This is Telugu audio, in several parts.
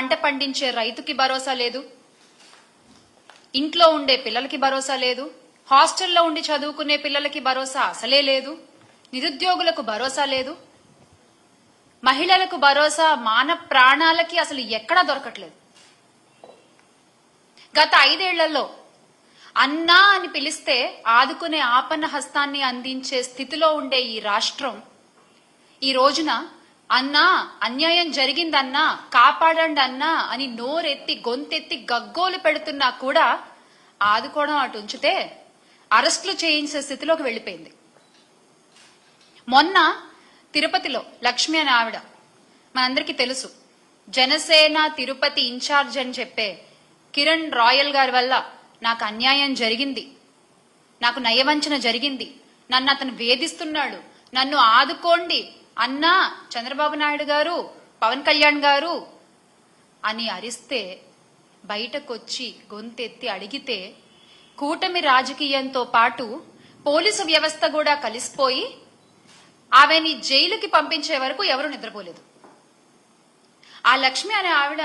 పంట పండించే రైతుకి భరోసా లేదు. ఇంట్లో ఉండే పిల్లలకి భరోసా లేదు. హాస్టల్లో ఉండి చదువుకునే పిల్లలకి భరోసా అసలే లేదు. నిరుద్యోగులకు భరోసా లేదు. మహిళలకు భరోసా మాన ప్రాణాలకి అసలు ఎక్కడా దొరకట్లేదు. గత ఐదేళ్ళలో అన్నా అని పిలిస్తే ఆదుకునే ఆపన్న హస్తాన్ని అందించే స్థితిలో ఉండే ఈ రాష్ట్రం ఈ రోజున అన్నా అన్యాయం జరిగిందన్నా కాపాడండి అన్నా అని నోరెత్తి గొంతెత్తి గగ్గోలు పెడుతున్నా కూడా ఆదుకోవడం అటు ఉంచితే అరెస్టులు చేయించే స్థితిలోకి వెళ్ళిపోయింది. మొన్న తిరుపతిలో లక్ష్మి అనే ఆవిడ మనందరికీ తెలుసు. జనసేన తిరుపతి ఇన్ఛార్జ్ అని చెప్పే కిరణ్ రాయల్ గారి వల్ల నాకు అన్యాయం జరిగింది. నాకు నయవంచన జరిగింది. నన్ను అతను వేధిస్తున్నాడు. నన్ను ఆదుకోండి. అన్నా చంద్రబాబు నాయుడు గారు పవన్ కళ్యాణ్ గారు అని అరిస్తే బయటకొచ్చి గొంతెత్తి అడిగితే కూటమి రాజకీయంతో పాటు పోలీసు వ్యవస్థ కూడా కలిసిపోయి ఆమెని జైలుకి పంపించే వరకు ఎవరు నిద్రపోలేదు. ఆ లక్ష్మి అనే ఆవిడ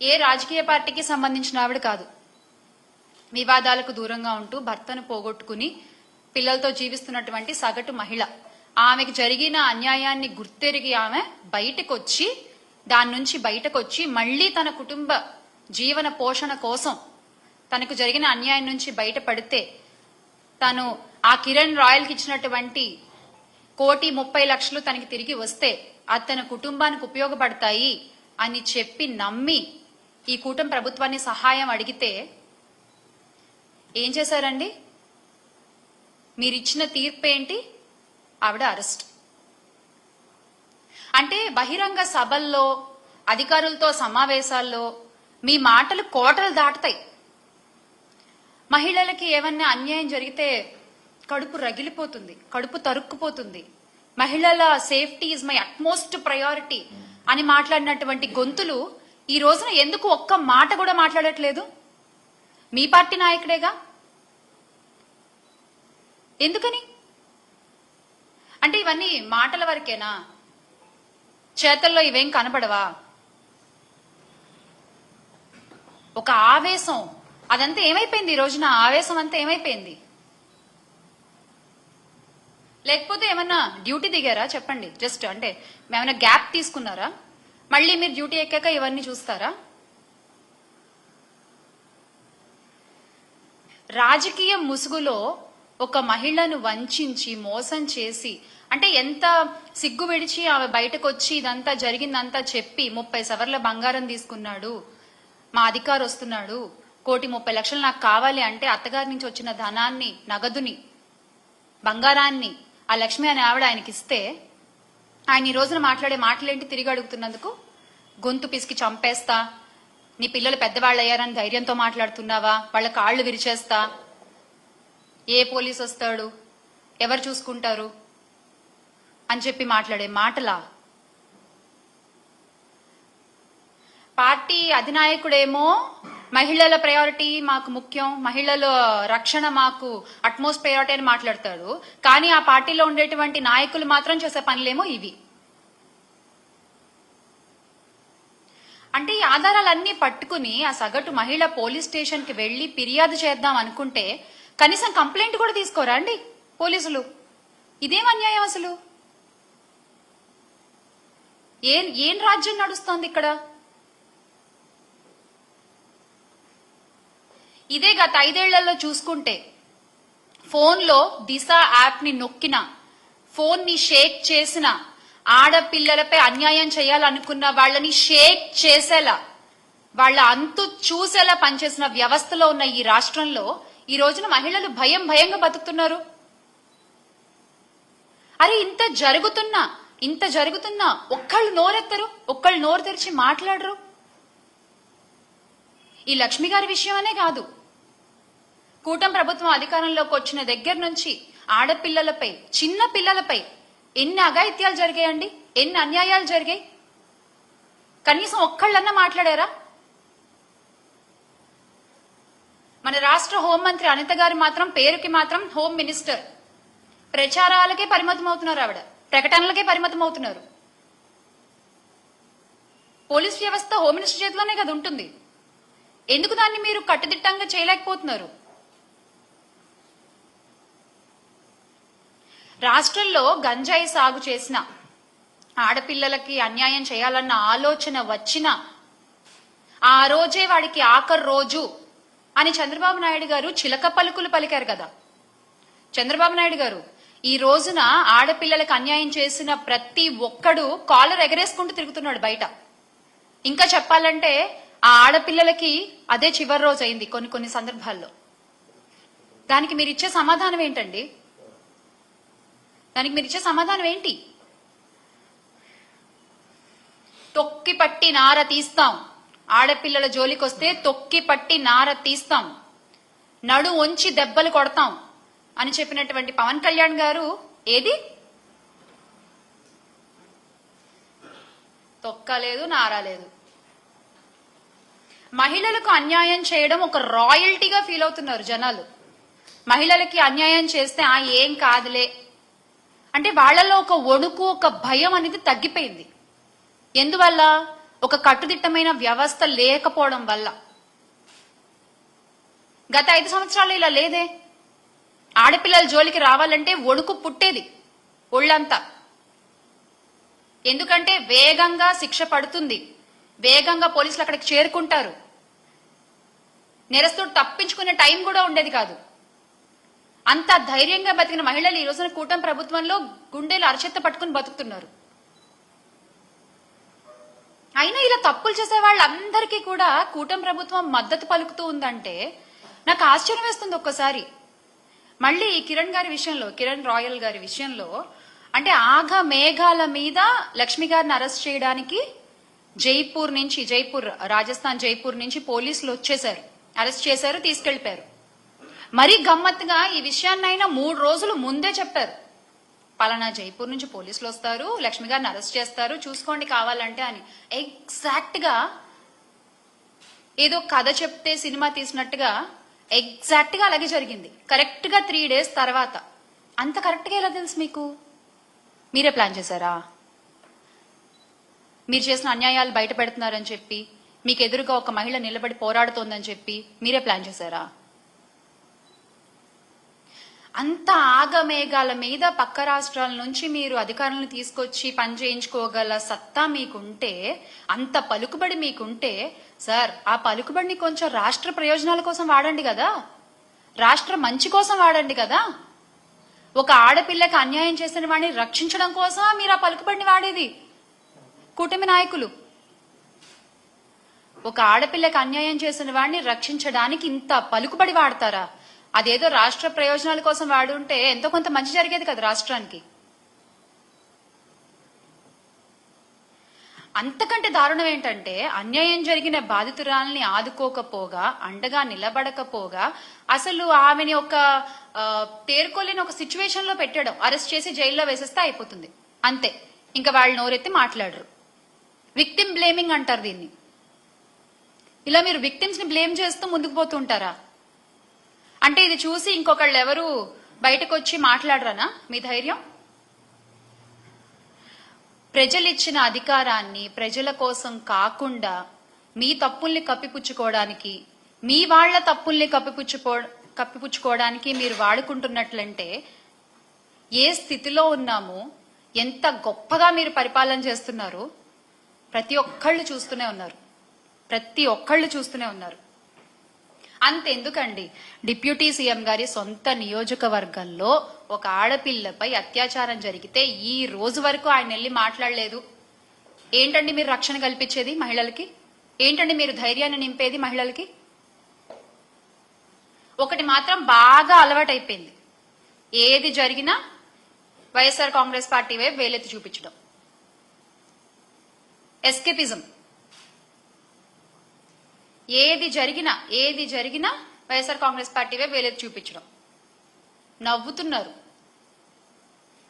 ఏ రాజకీయ పార్టీకి సంబంధించిన ఆవిడ కాదు. వివాదాలకు దూరంగా ఉంటూ భర్తను పోగొట్టుకుని పిల్లలతో జీవిస్తున్నటువంటి సగటు మహిళ. ఆమెకు జరిగిన అన్యాయాన్ని గుర్తెరిగి ఆమె బయటకొచ్చి దాని నుంచి బయటకొచ్చి మళ్ళీ తన కుటుంబ జీవన పోషణ కోసం తనకు జరిగిన అన్యాయం నుంచి బయటపడితే తను ఆ కిరణ్ రాయల్కి ఇచ్చినటువంటి కోటి ముప్పై లక్షలు తనకి తిరిగి వస్తే అది తన కుటుంబానికి ఉపయోగపడతాయి అని చెప్పి నమ్మి ఈ కూటమి ప్రభుత్వాన్ని సహాయం అడిగితే ఏం చేశారండి? మీరిచ్చిన తీర్పు ఏంటి ఆవిడ అరెస్ట్. అంటే బహిరంగ సభల్లో అధికారులతో సమావేశాల్లో మీ మాటలు కోటలు దాటుతాయి. మహిళలకి ఏమన్నా అన్యాయం జరిగితే కడుపు రగిలిపోతుంది కడుపు తరుక్కుపోతుంది. మహిళల safety is my utmost priority అని మాట్లాడినటువంటి గొంతులు ఈ రోజున ఎందుకు ఒక్క మాట కూడా మాట్లాడట్లేదు? మీ పార్టీ నాయకుడేగా? ఎందుకని? అంటే ఇవన్నీ మాటల వరకేనా? చేతల్లో ఇవేం కనపడవా? ఒక ఆవేశం. అదంతా ఏమైపోయింది ఈ రోజున? ఆవేశం అంతా ఏమైపోయింది? లేకపోతే ఏమన్నా డ్యూటీ దిగారా? చెప్పండి. జస్ట్ అంటే ఏమైనా గ్యాప్ తీసుకున్నారా? మళ్ళీ మీరు డ్యూటీ ఎక్కాక ఇవన్నీ చూస్తారా? రాజకీయ ముసుగులో ఒక మహిళను వంచించి మోసం చేసి అంటే ఎంత సిగ్గు విడిచి ఆమె బయటకు వచ్చి ఇదంతా జరిగిందంతా చెప్పి ముప్పై సవర్ల బంగారం తీసుకున్నాడు మా అధికారు వస్తున్నాడు కోటి ముప్పై లక్షలు నాకు కావాలి అంటే అత్తగారి నుంచి వచ్చిన ధనాన్ని నగదుని బంగారాన్ని ఆ లక్ష్మి అనే ఆవిడ ఆయనకి ఇస్తే ఆయన ఈ రోజున మాట్లాడే మాటలేంటి తిరిగి అడుగుతున్నందుకు? గొంతు పిసికి చంపేస్తా నీ పిల్లలు పెద్దవాళ్ళు అయ్యారని ధైర్యంతో మాట్లాడుతున్నావా? వాళ్ళ కాళ్ళు విరిచేస్తా ఏ పోలీస్ వస్తాడు? ఎవరు చూసుకుంటారు? అని చెప్పి మాట్లాడే మాటలా? పార్టీ అధినాయకుడేమో మహిళల ప్రయారిటీ మాకు ముఖ్యం మహిళల రక్షణ మాకు అట్మోస్ట్ ప్రయారిటీ అని మాట్లాడతాడు. కానీ ఆ పార్టీలో ఉండేటువంటి నాయకులు మాత్రం చేసే పనులేమో ఇవి. అంటే ఈ ఆధారాలన్నీ పట్టుకుని ఆ సగటు మహిళ పోలీస్ స్టేషన్కి వెళ్ళి ఫిర్యాదు చేద్దాం అనుకుంటే కనీసం కంప్లైంట్ కూడా తీసుకోరా అండి? పోలీసులు. ఇదేం అన్యాయం అసలు? ఏం ఏం రాజ్యం నడుస్తోంది ఇక్కడ? ఇదే గత ఐదేళ్ళలో చూసుకుంటే ఫోన్లో దిశ యాప్ని నొక్కిన ఫోన్ని షేక్ చేసిన ఆడపిల్లలపై అన్యాయం చేయాలనుకున్న వాళ్ళని షేక్ చేసేలా వాళ్ళ అంతు చూసేలా పనిచేసిన వ్యవస్థలో ఉన్న ఈ రాష్ట్రంలో ఈ రోజున మహిళలు భయం భయంగా బతుకుతున్నారు. అరే ఇంత జరుగుతున్నా ఇంత జరుగుతున్నా ఒక్కళ్ళు నోరెత్తరు ఒక్కళ్ళు నోరు తెరిచి మాట్లాడరు. ఈ లక్ష్మి గారి విషయమనే కాదు. కూటమి ప్రభుత్వం అధికారంలోకి వచ్చిన దగ్గర నుంచి ఆడపిల్లలపై చిన్న పిల్లలపై ఎన్ని అఘాయిత్యాలు జరిగాయండి ఎన్ని అన్యాయాలు జరిగాయి? కనీసం ఒక్కళ్ళన్నా మాట్లాడారా? మన రాష్ట్ర హోంమంత్రి అనిత గారు మాత్రం పేరుకి మాత్రం హోమ్ మినిస్టర్. ప్రచారాలకే పరిమితం అవుతున్నారు ఆవిడ. ప్రకటనలకే పరిమితం అవుతున్నారు పోలీస్ వ్యవస్థ హోమ్ మినిస్టర్ చేతిలోనే కదా ఉంటుంది. ఎందుకు దాన్ని మీరు కట్టుదిట్టంగా చేయలేకపోతున్నారు? రాష్ట్రంలో గంజాయి సాగు చేసిన ఆడపిల్లలకి అన్యాయం చేయాలన్న ఆలోచన వచ్చిన ఆ రోజే వాడికి ఆఖరి రోజు అని చంద్రబాబు నాయుడు గారు చిలక పలుకులు పలికారు కదా. చంద్రబాబు నాయుడు గారు ఈ రోజున ఆడపిల్లలకు అన్యాయం చేసిన ప్రతి ఒక్కడు కాలర్ ఎగరేసుకుంటూ తిరుగుతున్నాడు బయట. ఇంకా చెప్పాలంటే ఆ ఆడపిల్లలకి అదే చివరి రోజు అయింది కొన్ని కొన్ని సందర్భాల్లో. దానికి మీరు ఇచ్చే సమాధానం ఏంటండి? దానికి మీరు ఇచ్చే సమాధానం ఏంటి? తొక్కి పట్టి నార తీస్తాం. ఆడపిల్లల జోలికొస్తే తొక్కి పట్టి నార తీస్తాం. నడు వంచి దెబ్బలు కొడతాం అని చెప్పినటువంటి పవన్ కళ్యాణ్ గారు ఏది? తొక్కలేదు నారాలేదు. మహిళలకు అన్యాయం చేయడం ఒక రాయల్టీగా ఫీల్ అవుతున్నారు జనాలు. మహిళలకి అన్యాయం చేస్తే ఆ ఏం కాదులే. అంటే వాళ్ళలో ఒక వణుకు ఒక భయం అనేది తగ్గిపోయింది. ఎందువల్ల? ఒక కట్టుదిట్టమైన వ్యవస్థ లేకపోవడం వల్ల. గత ఐదు సంవత్సరాలు ఇలా లేదే. ఆడపిల్లల జోలికి రావాలంటే ఒడుకు పుట్టేది ఒళ్ళంతా. ఎందుకంటే వేగంగా శిక్ష పడుతుంది. వేగంగా పోలీసులు అక్కడికి చేరుకుంటారు. నేరస్తుడు తప్పించుకునే టైం కూడా ఉండేది కాదు. అంత ధైర్యంగా బతికిన మహిళలు ఈ రోజున కూటమి ప్రభుత్వంలో గుండెలు అరచెత్త పట్టుకుని బతుకుతున్నారు. అయినా ఇలా తప్పులు చేసే వాళ్ళందరికీ కూడా కూటమి ప్రభుత్వం మద్దతు పలుకుతూ ఉందంటే నాకు ఆశ్చర్యం వేస్తుంది ఒక్కసారి. మళ్ళీ ఈ కిరణ్ గారి విషయంలో కిరణ్ రాయల్ గారి విషయంలో అంటే ఆఘ మేఘాల మీద లక్ష్మి గారిని అరెస్ట్ చేయడానికి జైపూర్ నుంచి జైపూర్ రాజస్థాన్ జైపూర్ నుంచి పోలీసులు వచ్చేశారు. అరెస్ట్ చేశారు తీసుకెళ్ళిపోయారు మరీ గమ్మత్తుగా ఈ విషయాన్నైనా మూడు రోజులు ముందే చెప్పారు. పలానా జైపూర్ నుంచి పోలీసులు వస్తారు లక్ష్మి గారిని అరెస్ట్ చేస్తారు. చూసుకోండి కావాలంటే అని ఎగ్జాక్ట్గా ఏదో కథ చెప్తే సినిమా తీసినట్టుగా ఎగ్జాక్ట్గా అలాగే జరిగింది. కరెక్ట్గా త్రీ డేస్ తర్వాత. అంత కరెక్ట్గా ఎలా తెలుసు మీకు? మీరే ప్లాన్ చేశారా? మీరు చేసిన అన్యాయాలు బయట పెడుతున్నారని చెప్పి మీకు ఎదురుగా ఒక మహిళ నిలబడి పోరాడుతోందని చెప్పి మీరే ప్లాన్ చేశారా? అంత ఆగమేఘాల మీద పక్క రాష్ట్రాల నుంచి మీరు అధికారులను తీసుకొచ్చి పని చేయించుకోగల సత్తా మీకుంటే అంత పలుకుబడి మీకుంటే సార్ ఆ పలుకుబడిని కొంచెం రాష్ట్ర ప్రయోజనాల కోసం వాడండి కదా. రాష్ట్ర మంచి కోసం వాడండి కదా. ఒక ఆడపిల్లకి అన్యాయం చేసిన వాడిని రక్షించడం కోసం మీరు ఆ పలుకుబడిని వాడేది? కూటమి నాయకులు. ఒక ఆడపిల్లకి అన్యాయం చేసిన వాడిని రక్షించడానికి ఇంత పలుకుబడి వాడతారా? అదేదో రాష్ట్ర ప్రయోజనాల కోసం వాడుంటే ఎంతో కొంత మంచి జరిగేది కదా రాష్ట్రానికి. అంతకంటే దారుణం ఏంటంటే అన్యాయం జరిగిన బాధితురాల్ని ఆదుకోకపోగా అండగా నిలబడకపోగా అసలు ఆమెని ఒక తేరుకోలేని ఒక సిచ్యువేషన్లో పెట్టడం అరెస్ట్ చేసి జైల్లో వేసేస్తే అయిపోతుంది. అంతే. ఇంకా వాళ్ళు నోరెత్తి మాట్లాడరు. విక్టిమ్ బ్లేమింగ్ అంటారు దీన్ని. ఇలా మీరు విక్టిమ్స్ని బ్లేమ్ చేస్తూ ముందుకు పోతుంటారా అంటే ఇది చూసి ఇంకొకళ్ళు ఎవరు బయటకు వచ్చి మాట్లాడరానా? మీ ధైర్యం? ప్రజలిచ్చిన అధికారాన్ని ప్రజల కోసం కాకుండా మీ తప్పుల్ని కప్పిపుచ్చుకోవడానికి మీ వాళ్ళ తప్పుల్ని కప్పిపుచ్చుకో కప్పిపుచ్చుకోవడానికి మీరు వాడుకుంటున్నట్లంటే ఏ స్థితిలో ఉన్నామో ఎంత గొప్పగా మీరు పరిపాలన చేస్తున్నారు ప్రతి ఒక్కళ్ళు చూస్తూనే ఉన్నారు. ప్రతి ఒక్కళ్ళు చూస్తూనే ఉన్నారు. అంతెందుకండి. డిప్యూటీ సీఎం గారి సొంత నియోజకవర్గంలో ఒక ఆడపిల్లపై అత్యాచారం జరిగితే ఈ రోజు వరకు ఆయన వెళ్ళి మాట్లాడలేదు. ఏంటండి మీరు రక్షణ కల్పించేది మహిళలకి? ఏంటండి మీరు ధైర్యాన్ని నింపేది మహిళలకి? ఒకటి మాత్రం బాగా అలవాటైపోయింది. ఏది జరిగినా వైఎస్ఆర్ కాంగ్రెస్ పార్టీ వైపు వేలెత్తి చూపించడం. ఎస్కేపిజం ఏది జరిగినా ఏది జరిగినా వైఎస్ఆర్ కాంగ్రెస్ పార్టీవే వేలేదు చూపించడం. నవ్వుతున్నారు.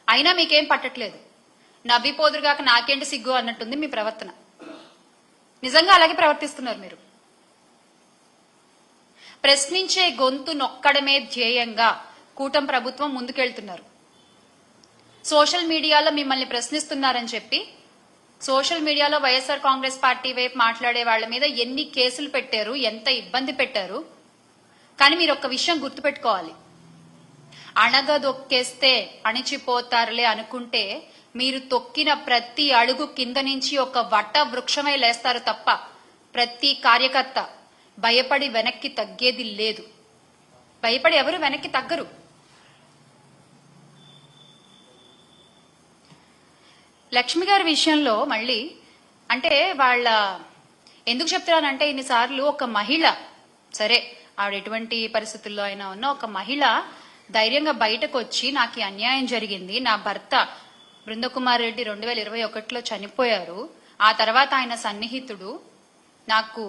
అయినా మీకేం పట్టట్లేదు. నవ్విపోదురుగాక నాకేంటి సిగ్గు అన్నట్టుంది మీ ప్రవర్తన. నిజంగా అలాగే ప్రవర్తిస్తున్నారు మీరు. ప్రశ్నించే గొంతు నొక్కడమే ధ్యేయంగా కూటం ప్రభుత్వం ముందుకెళ్తున్నారు. సోషల్ మీడియాలో మిమ్మల్ని ప్రశ్నిస్తున్నారని చెప్పి సోషల్ మీడియాలో వైఎస్ఆర్ కాంగ్రెస్ పార్టీ వైపు మాట్లాడే వాళ్ళ మీద ఎన్ని కేసులు పెట్టారు ఎంత ఇబ్బంది పెట్టారు కానీ మీరు ఒక విషయం గుర్తుపెట్టుకోవాలి. అణగదొక్కేస్తే అణిచిపోతారులే అనుకుంటే మీరు తొక్కిన ప్రతి అడుగు కింద నుంచి ఒక వట వృక్షమై లేస్తారు తప్ప ప్రతి కార్యకర్త భయపడి వెనక్కి తగ్గేది లేదు. భయపడి ఎవరు వెనక్కి తగ్గరు. లక్ష్మి గారి విషయంలో మళ్ళీ అంటే వాళ్ళ ఎందుకు చెప్తున్నానంటే ఇన్నిసార్లు ఒక మహిళ సరే ఆవిడ ఎటువంటి పరిస్థితుల్లో అయినా ఉన్న ఒక మహిళ ధైర్యంగా బయటకు వచ్చి నాకు అన్యాయం జరిగింది నా భర్త బృందకుమార్ రెడ్డి రెండు వేల ఇరవై ఒకటిలో చనిపోయారు ఆ తర్వాత ఆయన సన్నిహితుడు నాకు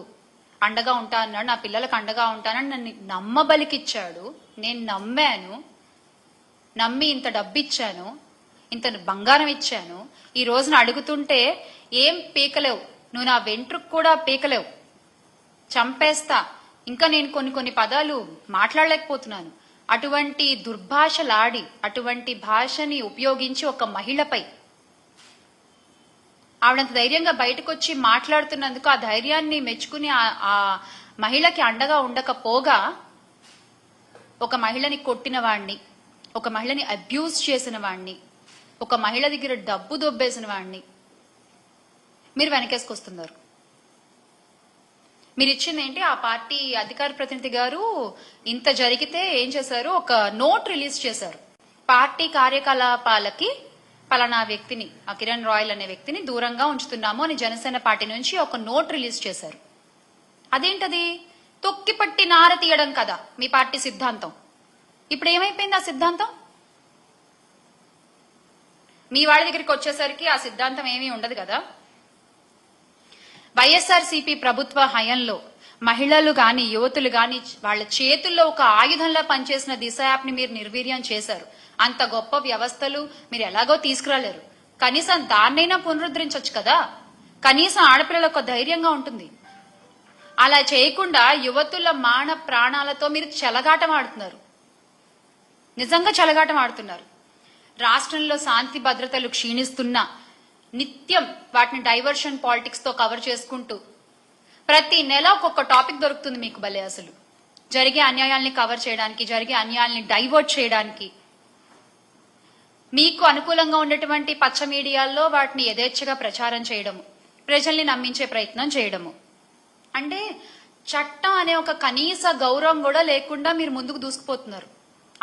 అండగా ఉంటా అన్నాడు నా పిల్లలకు అండగా ఉంటానని నన్ను నమ్మబలికిచ్చాడు నేను నమ్మాను నమ్మి ఇంత డబ్బు ఇచ్చాను ఇంత బంగారం ఇచ్చాను. ఈ రోజున అడుగుతుంటే ఏం పీకలేవు. నువ్వు నా వెంట్రుకు కూడా పీకలేవు. చంపేస్తా. ఇంకా నేను కొన్ని కొన్ని పదాలు మాట్లాడలేకపోతున్నాను. అటువంటి దుర్భాషలాడి అటువంటి భాషని ఉపయోగించి ఒక మహిళపై. ఆవిడంత ధైర్యంగా బయటకు వచ్చి మాట్లాడుతున్నందుకు ఆ ధైర్యాన్ని మెచ్చుకుని ఆ- మహిళకి అండగా ఉండకపోగా ఒక మహిళని కొట్టిన వాణ్ణి ఒక మహిళని అబ్యూజ్ చేసిన వాణ్ణి ఒక మహిళ దగ్గర డబ్బు దొబ్బేసిన వాడిని మీరు వెనకేసుకొస్తున్నారు. మీరు ఇచ్చింది ఏంటి? ఆ పార్టీ అధికార ప్రతినిధి గారు ఇంత జరిగితే ఏం చేశారు? ఒక నోట్ రిలీజ్ చేశారు. పార్టీ కార్యకలాపాలకి పలానా వ్యక్తిని ఆ కిరణ్ రాయల్ అనే వ్యక్తిని దూరంగా ఉంచుతున్నాము అని జనసేన పార్టీ నుంచి ఒక నోట్ రిలీజ్ చేశారు. అదేంటది? తొక్కిపట్టి నార తీయడం కదా మీ పార్టీ సిద్ధాంతం. ఇప్పుడు ఏమైపోయింది ఆ సిద్ధాంతం? మీ వాళ్ళ దగ్గరికి వచ్చేసరికి ఆ సిద్ధాంతం ఏమీ ఉండదు కదా? వైఎస్ఆర్సీపీ ప్రభుత్వ హయంలో మహిళలు గాని యువతులు గాని వాళ్ళ చేతుల్లో ఒక ఆయుధంలా పనిచేసిన దిశ యాప్ని మీరు నిర్వీర్యం చేశారు. అంత గొప్ప వ్యవస్థలు మీరు ఎలాగో తీసుకురాలేరు. కనీసం దాన్నైనా పునరుద్ధరించవచ్చు కదా? కనీసం ఆడపిల్లలకు ఒక ధైర్యంగా ఉంటుంది. అలా చేయకుండా యువతుల మాన ప్రాణాలతో మీరు చెలగాటం ఆడుతున్నారు. నిజంగా చెలగాటం ఆడుతున్నారు. రాష్ట్రంలో శాంతి భద్రతలు క్షీణిస్తున్నా నిత్యం వాటిని డైవర్షన్ పాలిటిక్స్తో కవర్ చేసుకుంటూ ప్రతి నెల ఒక్కొక్క టాపిక్ దొరుకుతుంది మీకు భలే అసలు. జరిగే అన్యాయాల్ని కవర్ చేయడానికి జరిగే అన్యాయాల్ని డైవర్ట్ చేయడానికి మీకు అనుకూలంగా ఉన్నటువంటి పచ్చ మీడియాల్లో వాటిని యథేచ్ఛగా ప్రచారం చేయడము ప్రజల్ని నమ్మించే ప్రయత్నం చేయడము. అంటే చట్టం అనే ఒక కనీస గౌరవం కూడా లేకుండా మీరు ముందుకు దూసుకుపోతున్నారు.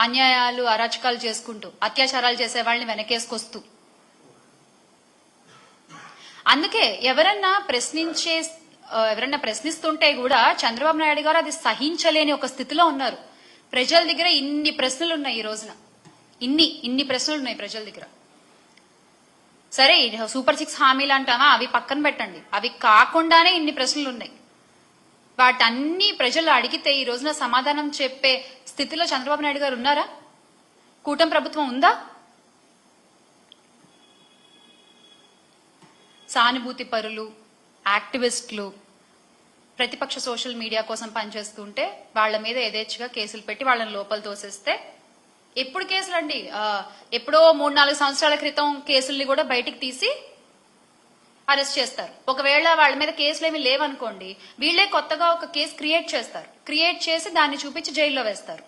అన్యాయాలు అరాచకాలు చేసుకుంటూ అత్యాచారాలు చేసే వాళ్ళని వెనకేసుకొస్తూ. అందుకే ఎవరన్నా ప్రశ్నించే ఎవరన్నా ప్రశ్నిస్తుంటే కూడా చంద్రబాబు నాయుడు గారు అది సహించలేని ఒక స్థితిలో ఉన్నారు. ప్రజల దగ్గర ఇన్ని ప్రశ్నలు ఉన్నాయి ఈ రోజున. ఇన్ని ఇన్ని ప్రశ్నలు ఉన్నాయి ప్రజల దగ్గర. సరే సూపర్ సిక్స్ హామీలు అంటామా అవి పక్కన పెట్టండి. అవి కాకుండానే ఇన్ని ప్రశ్నలు ఉన్నాయి. వాటన్ని ప్రజలు అడిగితే ఈ రోజున సమాధానం చెప్పే స్థితిలో చంద్రబాబు నాయుడు గారు ఉన్నారా? కూటమి ప్రభుత్వం ఉందా? సానుభూతి పరులు యాక్టివిస్టులు ప్రతిపక్ష సోషల్ మీడియా కోసం పనిచేస్తుంటే వాళ్ళ మీద యథేచ్ఛగా కేసులు పెట్టి వాళ్ళని లోపల తోసేస్తే ఎప్పుడు కేసులు అండి ఎప్పుడో మూడు నాలుగు సంవత్సరాల క్రితం కేసుల్ని కూడా బయటికి తీసి అరెస్ట్ చేస్తారు. ఒకవేళ వాళ్ళ మీద కేసులు ఏమి లేవనుకోండి వీళ్ళే కొత్తగా ఒక కేసు క్రియేట్ చేస్తారు. క్రియేట్ చేసి దాన్ని చూపించి జైల్లో వేస్తారు.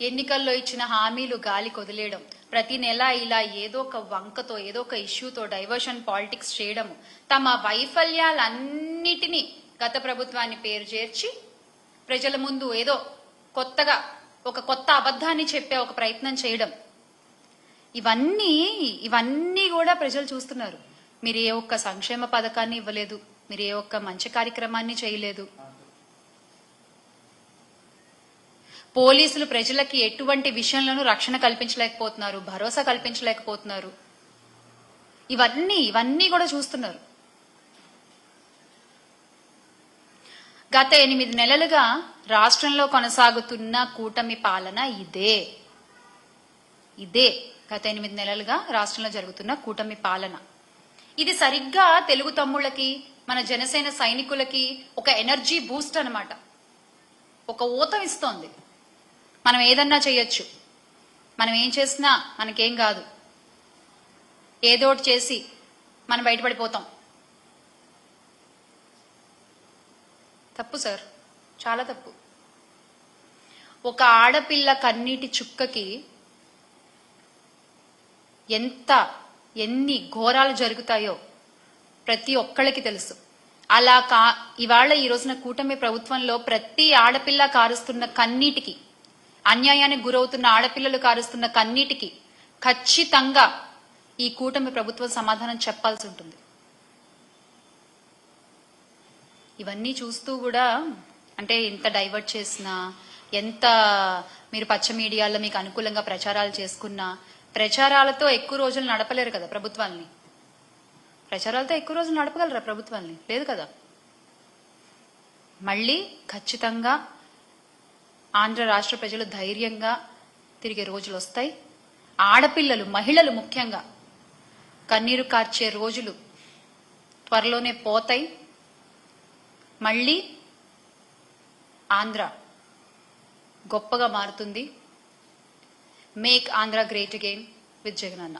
ఎన్నికల్లో ఇచ్చిన హామీలు గాలి కొదిలేయడం ప్రతి నెల ఇలా ఏదో ఒక వంకతో ఏదో ఒక ఇష్యూతో డైవర్షన్ పాలిటిక్స్ చేయడము తమ వైఫల్యాలన్నిటినీ గత ప్రభుత్వాన్ని పేరు చేర్చి ప్రజల ముందు ఏదో కొత్తగా ఒక కొత్త అబద్ధాన్ని చెప్పే ఒక ప్రయత్నం చేయడం ఇవన్నీ ఇవన్నీ కూడా ప్రజలు చూస్తున్నారు. మీరు ఏ ఒక్క సంక్షేమ పథకాన్ని ఇవ్వలేదు మీరు ఏ ఒక్క మంచి కార్యక్రమాన్ని చేయలేదు. పోలీసులు ప్రజలకి ఎటువంటి విషయంలోనూ రక్షణ కల్పించలేకపోతున్నారు భరోసా కల్పించలేకపోతున్నారు. ఇవన్నీ ఇవన్నీ కూడా చూస్తున్నారు. గత ఎనిమిది నెలలుగా రాష్ట్రంలో కొనసాగుతున్న కూటమి పాలన ఇదే. ఇదే. గత ఎనిమిది నెలలుగా రాష్ట్రంలో జరుగుతున్న కూటమి పాలన. ఇది సరిగ్గా తెలుగు తమ్ముళ్ళకి మన జనసేన సైనికులకి ఒక ఎనర్జీ బూస్ట్ అనమాట ఒక ఊతం ఇస్తోంది. మనం ఏదన్నా చేయొచ్చు. మనం ఏం చేసినా మనకేం కాదు. ఏదోటి చేసి మనం బయటపడిపోతాం. తప్పు సార్. చాలా తప్పు. ఒక ఆడపిల్ల కన్నీటి చుక్కకి ఎంత ఎన్ని ఘోరాలు జరుగుతాయో ప్రతి ఒక్కళ్ళకి తెలుసు. అలా కా ఇవాళ ఈ రోజున కూటమి ప్రభుత్వంలో ప్రతి ఆడపిల్ల కారుస్తున్న కన్నీటికి అన్యాయానికి గురవుతున్న ఆడపిల్లలు కారుస్తున్న కన్నీటికి ఖచ్చితంగా ఈ కూటమి ప్రభుత్వం సమాధానం చెప్పాల్సి ఉంటుంది. ఇవన్నీ చూస్తూ కూడా అంటే ఎంత డైవర్ట్ చేసినా ఎంత మీరు పచ్చ మీడియాలో మీకు అనుకూలంగా ప్రచారాలు చేసుకున్నా ప్రచారాలతో ఎక్కువ రోజులు నడపలేరు కదా ప్రభుత్వాల్ని. ప్రచారాలతో ఎక్కువ రోజులు నడపగలరా ప్రభుత్వాల్ని? లేదు కదా. మళ్ళీ ఖచ్చితంగా ఆంధ్ర రాష్ట్ర ప్రజలు ధైర్యంగా తిరిగే రోజులు వస్తాయి. ఆడపిల్లలు మహిళలు ముఖ్యంగా కన్నీరు కార్చే రోజులు త్వరలోనే పోతాయి. మళ్ళీ ఆంధ్ర గొప్పగా మారుతుంది. Make Andhra great again with Jagan అన్న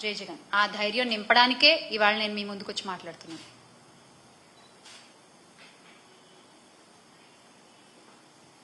జై జగన్ ఆ ధైర్యం నింపడానికే ఇవాళ నేను మీ ముందుకు వచ్చి మాట్లాడుతున్నాను.